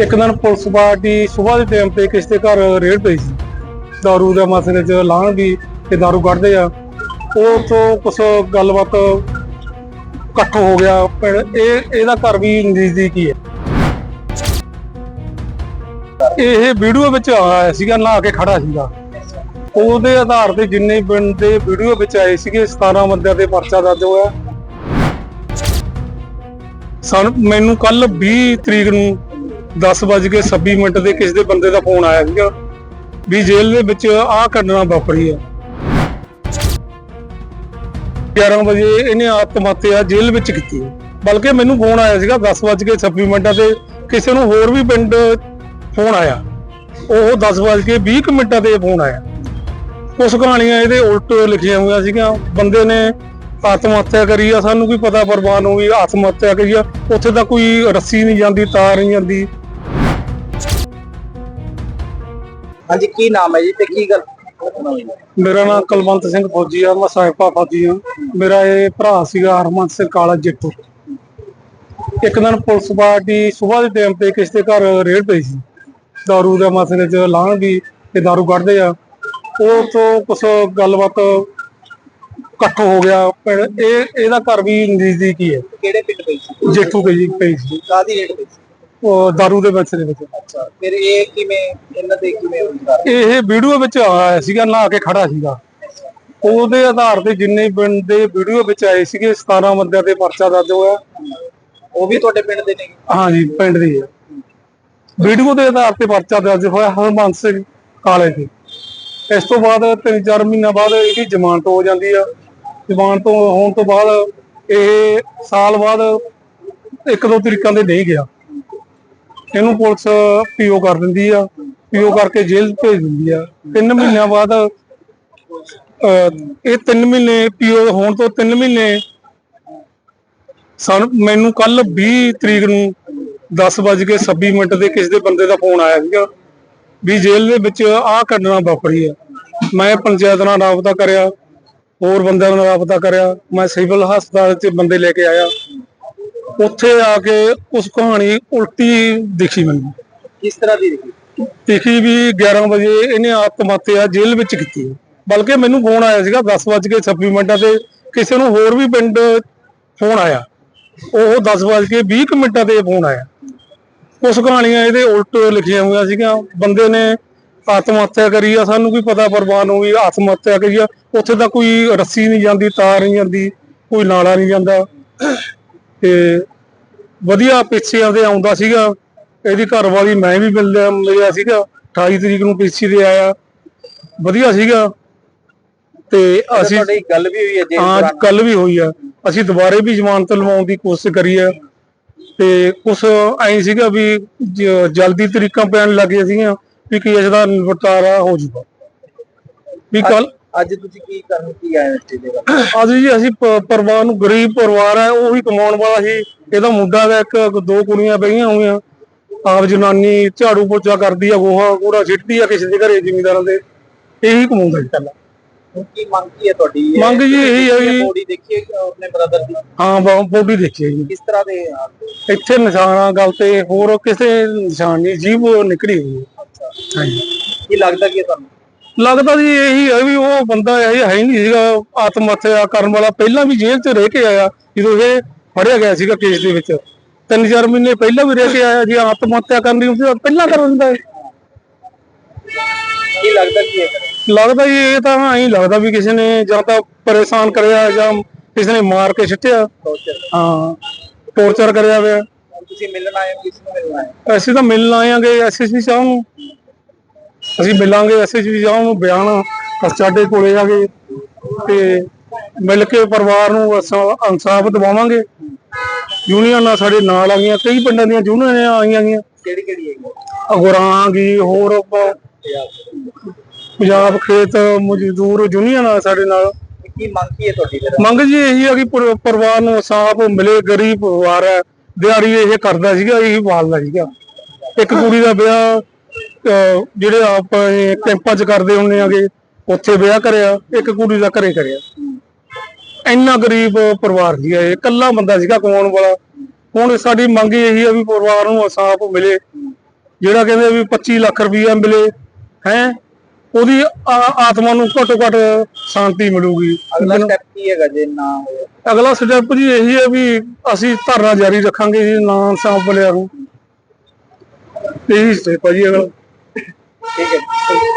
ਇੱਕ ਦਿਨ police party ਸਵੇਰ ਦੇ ਟਾਈਮ ਤੇ ਕਿਸੇ ਦੇ ਘਰ ਰੇਡ ਪਈ ਸੀ। ਦਾਰੂ ਦੇ ਮਸਲੇ 'ਚ ਲਾਣ ਦੀ ਤੇ ਦਾਰੂ ਕੱਢਦੇ ਆ। ਉਹ ਤੋਂ ਕੁਛ ਗੱਲਬਾਤ ਇਕੱਠ ਹੋ ਗਿਆ। ਪਿੰਡ ਇਹ, ਇਹਦਾ ਘਰ ਵੀ ਨਜ਼ਦੀਕ ਹੀ। ਹੈ ਇਹ ਵੀਡੀਓ ਵਿੱਚ ਆਇਆ ਸੀਗਾ, ਨਹਾ ਕੇ ਖੜਾ ਸੀਗਾ। ਉਹਦੇ ਆਧਾਰ ਤੇ ਜਿੰਨੇ ਪਿੰਡ ਦੇ ਵੀਡੀਓ ਵਿੱਚ ਆਏ ਸੀਗੇ 17 ਬੰਦਿਆਂ ਤੇ ਪਰਚਾ ਦਰਜ ਹੋਇਆ। ਸਾਨੂੰ, ਮੈਨੂੰ ਕੱਲ 20 ਤਰੀਕ ਨੂੰ 10:26 ਮਿੰਟ ਦੇ ਕਿਸੇ ਦੇ ਬੰਦੇ ਦਾ ਫੋਨ ਆਇਆ ਸੀਗਾ ਵੀ ਜੇਲ੍ਹ ਦੇ ਵਿੱਚ ਆਹ ਘਟਨਾ ਵਾਪਰੀ ਆ। 11 ਵਜੇ ਇਹਨੇ ਆਤਮ ਹੱਤਿਆ ਜੇਲ੍ਹ ਵਿੱਚ ਕੀਤੀ ਬਲਕਿ ਮੈਨੂੰ ਫੋਨ ਆਇਆ ਸੀਗਾ 10:26 ਮਿੰਟਾਂ ਤੇ ਕਿਸੇ ਨੂੰ ਹੋਰ ਵੀ ਪਿੰਡ ਫੋਨ ਆਇਆ। ਉਹ 10:20 ਮਿੰਟਾਂ ਤੇ ਫੋਨ ਆਇਆ। ਕੁਝ ਕਹਾਣੀਆਂ ਇਹਦੇ ਉਲਟ ਲਿਖੀਆਂ ਹੋਈਆਂ ਸੀਗੀਆਂ। ਬੰਦੇ ਨੇ ਆਤਮ ਹੱਤਿਆ ਕਰੀ ਆ। ਸਾਨੂੰ ਕੀ ਪਤਾ ਪਰਵਾਹ ਨੂੰ ਵੀ ਆਤਮ ਹੱਤਿਆ ਕਰੀ ਆ। ਉੱਥੇ ਤਾਂ ਕੋਈ ਰੱਸੀ ਨਹੀਂ ਜਾਂਦੀ, ਤਾਰ ਨਹੀਂ ਜਾਂਦੀ। ਹਾਂਜੀ ਕੀ ਨਾਮ ਹੈ ਜੀ ਤੇ ਕੀ ਗੱਲ? ਮੇਰਾ ਨਾਮ ਕੁਲਵੰਤ ਸਿੰਘ ਫੌਜੀ ਆ ਮੈਂ ਸਾਹਿਬਾ ਫੌਜੀ ਆ। ਮੇਰਾ ਇਹ ਭਰਾ ਸੀਗਾ ਹਰਮਨ ਸਿੰਘ ਕਾਲਾ ਜੱਟੂ ਇੱਕ ਦਿਨ ਪੁਲਿਸ ਪਾਰਟੀ ਸਵੇਰ ਦੇ ਟਾਈਮ ਤੇ ਕਿਸੇ ਦੇ ਘਰ ਰੇਡ ਪਈ ਸੀ। ਦਾਰੂ ਦੇ ਮਸਲੇ 'ਚ ਲਾਣ ਦੀ ਤੇ ਦਾਰੂ ਕੱਢਦੇ ਆ। ਉਹ ਤੋਂ ਕੁਛ ਗੱਲਬਾਤ ਇਕੱਠ ਹੋ ਗਿਆ। ਪਿੰਡ ਇਹ ਇਹਦਾ ਘਰ ਵੀ ਨਜ਼ਦੀਕ ਹੀ। ਹੈ ਕਿਹੜੇ ਪਿੰਡ ਪਈ ਸੀ? ਜੇਠੂ ਕੇ ਜੀ ਪਈ ਸੀ। ਕਾਦੀ ਰੇਟ ਪਈ ਸੀ? ਉਹ ਦਾਰੂ ਦੇ ਮਸਲੇ ਵਿੱਚ। ਅੱਛਾ ਫਿਰ ਇਹ ਕਿਵੇਂ ਇਹਨਾਂ ਦੇ ਕਿਵੇਂ ਰੁਜ਼ਗਾਰ ਇਹ ਵੀਡੀਓ ਵਿੱਚ ਆਇਆ ਸੀਗਾ ਨਹਾ ਕੇ ਖੜਾ ਸੀਗਾ। ਉਹਦੇ ਆਧਾਰ ਤੇ ਜਿੰਨੇ ਪਿੰਡ ਦੇ ਵੀਡੀਓ ਵਿੱਚ ਆਏ ਸੀਗੇ 17 ਬੰਦਿਆਂ ਤੇ ਪਰਚਾ ਦਰਜ ਹੋਇਆ। ਉਹ ਵੀ ਤੁਹਾਡੇ ਪਿੰਡ ਦੇ ਨੇ? ਹਾਂਜੀ ਪਿੰਡ ਦੀ ਵੀਡੀਓ ਦੇ ਆਧਾਰ ਤੇ ਪਰਚਾ ਦਰਜ ਹੋਇਆ ਹਰਮੰਤ ਸਿੰਘ ਕਾਲੇ ਤੇ। ਇਸ ਤੋਂ ਬਾਅਦ 3-4 ਮਹੀਨਾ ਬਾਅਦ ਇਹਦੀ ਜ਼ਮਾਨਤ ਹੋ ਜਾਂਦੀ ਆ। ਜ਼ਮਾਨਤ ਹੋਣ ਤੋਂ ਬਾਅਦ ਇਹ ਸਾਲ ਬਾਅਦ ਇੱਕ ਦੋ ਤਰੀਕਾਂ ਦੇ ਨਹੀਂ ਗਿਆ। ਇਹਨੂੰ ਪੁਲਿਸ ਪੀਓ ਕਰ ਦਿੰਦੀ ਆ ਪੀਓ ਕਰਕੇ ਜੇਲ੍ਹ ਭੇਜ ਦਿੰਦੀ ਆ। 3 ਮਹੀਨਿਆਂ ਬਾਅਦ ਅਹ, ਇਹ 3 ਮਹੀਨੇ ਪੀਓ ਹੋਣ ਤੋਂ 3 ਮਹੀਨੇ ਸਾਨੂੰ ਮੈਨੂੰ ਕੱਲ 20 ਤਰੀਕ ਨੂੰ 10:26 ਮਿੰਟ ਦੇ ਕਿਸੇ ਦੇ ਬੰਦੇ ਦਾ ਫੋਨ ਆਇਆ ਸੀਗਾ ਵੀ ਜੇਲ੍ਹ ਦੇ ਵਿੱਚ ਆਹ ਘਟਨਾ ਵਾਪਰੀ ਆ। ਮੈਂ ਪੰਚਾਇਤ ਨਾਲ ਰਾਬਤਾ ਕਰਿਆ ਹੋਰ ਬੰਦਿਆਂ ਨਾਲ ਰਾਬਤਾ ਕਰਿਆ ਮੈਂ ਸਿਵਲ ਹਸਪਤਾਲ 'ਚ ਬੰਦੇ ਲੈ ਕੇ ਆਇਆ। ਉੱਥੇ ਆ ਕੇ ਉਸ ਕਹਾਣੀ ਉਲਟੀ ਦਿਖੀ ਮੈਨੂੰ। ਕਿਸ ਤਰ੍ਹਾਂ ਦੀ ਦਿਖੀ? ਵੀ 11 ਵਜੇ ਇਹਨੇ ਆਤਮ ਹੱਤਿਆ ਜੇਲ੍ਹ ਵਿੱਚ ਕੀਤੀ ਹੈ। ਬਲਕਿ ਮੈਨੂੰ ਫੋਨ ਆਇਆ ਸੀਗਾ 10:26 ਮਿੰਟਾਂ ਤੇ ਕਿਸੇ ਨੂੰ ਹੋਰ ਵੀ ਪਿੰਡ ਫੋਨ ਆਇਆ। ਉਹ 10:20 ਮਿੰਟਾਂ ਤੇ ਫੋਨ ਆਇਆ। ਕੁਝ ਕਹਾਣੀਆਂ ਇਹਦੇ ਉਲਟ ਲਿਖੀਆਂ ਹੋਈਆਂ ਸੀਗੀਆਂ। ਬੰਦੇ ਨੇ ਆਤਮ ਹੱਤਿਆ ਕਰੀ ਆ ਸਾਨੂੰ ਕੀ ਪਤਾ ਪਰਵਾਹ ਨੂੰ ਵੀ ਆਤਮ ਹੱਤਿਆ ਕਰੀ ਆ। ਉੱਥੇ ਤਾਂ ਕੋਈ ਰੱਸੀ ਨਹੀਂ ਜਾਂਦੀ ਤਾਰ ਨਹੀਂ ਜਾਂਦੀ ਕੋਈ ਨਾਲਾ ਨਹੀਂ ਜਾਂਦਾ। ਤੇ ਵਧੀਆ ਪਿੱਛੇ ਆਉਂਦੇ ਆਉਂਦਾ ਸੀਗਾ। ਇਹਦੀ ਘਰ ਵਾਲੀ ਮੈਂ ਵੀ ਮਿਲਿਆ ਮਿਲਿਆ ਸੀਗਾ। 28 ਤਰੀਕ ਨੂੰ ਪਿੱਛੇ ਦੇ ਆਇਆ। ਵਧੀਆ ਸੀਗਾ। ਤੇ ਅਸੀਂ ਤੁਹਾਡੀ ਗੱਲ ਵੀ ਹੋਈ ਹੈ ਜੇ ਹਾਂ ਕੱਲ ਵੀ ਹੋਈ ਆ ਅਸੀਂ ਦੁਬਾਰੇ ਵੀ ਜ਼ਮਾਨਤ ਲਵਾਉਣ ਦੀ ਕੋਸ਼ਿਸ਼ ਕਰੀ ਆ ਤੇ ਕੁਛ ਐਂ ਸੀਗਾ ਵੀ ਜਲਦੀ ਤਰੀਕਾਂ ਪੈਣ ਲੱਗੀਆਂ ਸੀਗੀਆਂ ਵੀ ਕੇਸ ਦਾ ਨਿਪਟਾਰਾ ਹੋ ਜੂਗਾ ਵੀ ਕੱਲ ਅੱਜ ਤੁਸੀਂ ਕੀ ਕਰਨ ਕੀ ਆਏ ਇੱਥੇ ਦੇ? ਅੱਜ ਜੀ ਅਸੀਂ ਪ- ਪਰਿਵਾਰ ਨੂੰ ਗਰੀਬ ਪਰਿਵਾਰ ਹੈ ਉਹ ਵੀ ਕਮਾਉਣ ਵਾਲਾ ਸੀ। ਇਹਦਾ ਮੁੰਡਾ ਦਾ ਇੱਕ ਦੋ ਕੁੜੀਆਂ ਬਈਆਂ ਹੋਈਆਂ। ਆਪ ਜਨਾਨੀ ਝਾੜੂ ਪੋਚਾ ਕਰਦੀ ਆ ਗੋਹਾ ਕੂੜਾ ਸਿੱਟਦੀ ਆ ਕਿਸੇ ਦੇ ਘਰੇ ਜ਼ਿਮੀਂਦਾਰਾਂ ਦੇ। ਇਹੀ ਕਮਾਉਂਦਾ ਜੀ। ਪਹਿਲਾਂ। ਹੁਣ ਕੀ ਮੰਗ ਕੀ ਹੈ ਤੁਹਾਡੀ? ਮੰਗ ਜੀ ਇਹੀ ਹੈ ਜੀ। ਬੋਡੀ ਦੇਖੀਏ ਆਪਣੇ ਬ੍ਰਦਰ ਦੀ? ਹਾਂ ਬੋਡੀ ਦੇਖੀ ਹੈ ਜੀ। ਕਿਸ ਤਰ੍ਹਾਂ ਦੇ ਇੱਥੇ ਨਿਸ਼ਾਨਾ ਗੱਲ ਤੇ ਹੋਰ ਕਿਸੇ ਨਿਸ਼ਾਨ ਨਹੀਂ ਜੀਭ ਨਿਕਲੀ ਹੋਈ ਹੈ। ਹਾਂਜੀ। ਕੀ ਲੱਗਦਾ ਕੀ ਹੈ ਤੁਹਾਨੂੰ? ਲੱਗਦਾ ਜੀ ਇਹੀ ਹੈ ਵੀ ਉਹ ਬੰਦਾ ਇਹ ਹੈ ਹੀ ਨਹੀਂ ਸੀਗਾ ਆਤਮ ਹੱਤਿਆ ਕਰਨ ਵਾਲਾ। ਪਹਿਲਾਂ ਵੀ ਜੇਲ੍ਹ 'ਚ ਰਹਿ ਕੇ ਆਇਆ ਜਦੋਂ ਇਹ ਫੜਿਆ ਗਿਆ ਸੀਗਾ ਕੇਸ ਦੇ ਵਿੱਚ। ਤਿੰਨ ਚਾਰ ਮਹੀਨੇ ਪਹਿਲਾਂ ਵੀ ਰਹਿ ਕੇ ਆਇਆ ਜੇ ਆਤਮ ਹੱਤਿਆ ਕਰਨੀ ਤਾਂ ਪਹਿਲਾਂ ਕਰ ਦਿੰਦਾ ਇਹ। ਕੀ ਲੱਗਦਾ ਕੀ ਹੈ? ਲੱਗਦਾ ਜੀ ਇਹ ਤਾਂ ਐਂ ਲੱਗਦਾ ਵੀ ਕਿਸੇ ਨੇ ਜਾਂ ਤਾਂ ਪਰੇਸ਼ਾਨ ਕਰਿਆ ਜਾਂ ਕਿਸੇ ਨੇ ਮਾਰ ਕੇ ਟੌਰਚਰ ਹਾਂ ਟੌਰਚਰ ਕਰਿਆ ਹੋਇਆ। ਤੁਸੀਂ ਮਿਲਣ ਆਏ ਹੋ ਕਿਸ ਨੂੰ ਮਿਲਣ ਆਏ ਹੋ? ਅਸੀਂ ਤਾਂ ਮਿਲਣ ਆਏਾਂਗੇ ਐਸਐਸਪੀ ਸਾਹਿਬ ਨੂੰ ਅਸੀਂ ਮਿਲਾਂਗੇ ਐਸਐਸਪੀ ਸਾਹਿਬ ਨੂੰ ਬਿਆਨ ਸਾਡੇ ਕੋਲੇ ਆ ਕੇ ਤੇ ਮਿਲ ਕੇ ਪਰਿਵਾਰ ਨੂੰ ਅਸਾਂ- ਇਨਸਾਫ ਦਿਵਾਵਾਂਗੇ। ਯੂਨੀਅਨਾਂ ਸਾਡੇ ਨਾਲ ਆ ਗਈਆਂ ਕਈ ਪਿੰਡਾਂ ਦੀਆਂ ਯੂਨੀਅਨਾਂ ਆਈਆਂ ਗਈਆਂ ਕਿਹੜੀ ਕਿਹੜੀ ਹੈਗੀ? ਅਗੁਰਾਂ ਗਈ ਹੋਰ ਪ- ਪੰਜਾਬ ਖੇਤ ਮਜ਼ਦੂਰ ਯੂਨੀਅਨ ਆ ਸਾਡੇ ਨਾਲ। ਕੀ ਮੰਗ ਕੀ ਹੈ ਤੁਹਾਡੀ ਫਿਰ? ਮੰਗ ਜੀ ਇਹੀ ਆ ਕਿ ਪਰ- ਪਰਿਵਾਰ ਨੂੰ ਇਨਸਾਫ ਮਿਲੇ ਗਰੀਬ ਪਰਿਵਾਰ ਹੈ। ਦਿਹਾੜੀ ਇਹ ਕਰਦਾ ਸੀਗਾ ਇਹੀ ਪਾਲਦਾ ਸੀਗਾ। ਇੱਕ ਕੁੜੀ ਦਾ ਵਿਆਹ ਜਿਹੜੇ ਆਪ ਇਹ ਕੈਂਪਾਂ 'ਚ ਕਰਦੇ ਹੁੰਦੇ ਆਗੇ ਉੱਥੇ ਵਿਆਹ ਕਰਿਆ ਇੱਕ ਕੁੜੀ ਦਾ ਘਰੇ ਕਰਿਆ। ਇੰਨਾ ਗਰੀਬ ਪਰਿਵਾਰ ਸੀਗਾ ਇਹ ਇਕੱਲਾ ਬੰਦਾ ਸੀਗਾ ਕਮਾਉਣ ਵਾਲਾ। ਹੁਣ ਸਾਡੀ ਮੰਗ ਇਹੀ ਆ ਵੀ ਪਰਿਵਾਰ ਨੂੰ ਇਨਸਾਫ ਮਿਲੇ ਜਿਹੜਾ ਕਹਿੰਦੇ ਵੀ 25 ਲੱਖ ਰੁਪਈਆ ਮਿਲੇ ਹੈ? ਉਹਦੀ ਆਤਮਾ ਨੂੰ ਘੱਟੋ ਘੱਟ ਸ਼ਾਂਤੀ ਮਿਲੂਗੀ। ਅਗਲਾ ਸਟੈਪ ਕੀ ਹੈਗਾ ਜੇ ਨਾ ਹੋਇਆ? ਅਗਲਾ ਸਟੈਪ ਜੀ ਇਹੀ ਹੈ ਵੀ ਅਸੀਂ ਧਰਨਾ ਜਾਰੀ ਰੱਖਾਂਗੇ ਜੀ ਨਾ ਇਨਸਾਫ ਮਿਲਿਆ ਨੂੰ ਇਹੀ ਸਟੈਪ ਹੈ ਜੀ ਅਗਲਾ। ਠੀਕ ਹੈ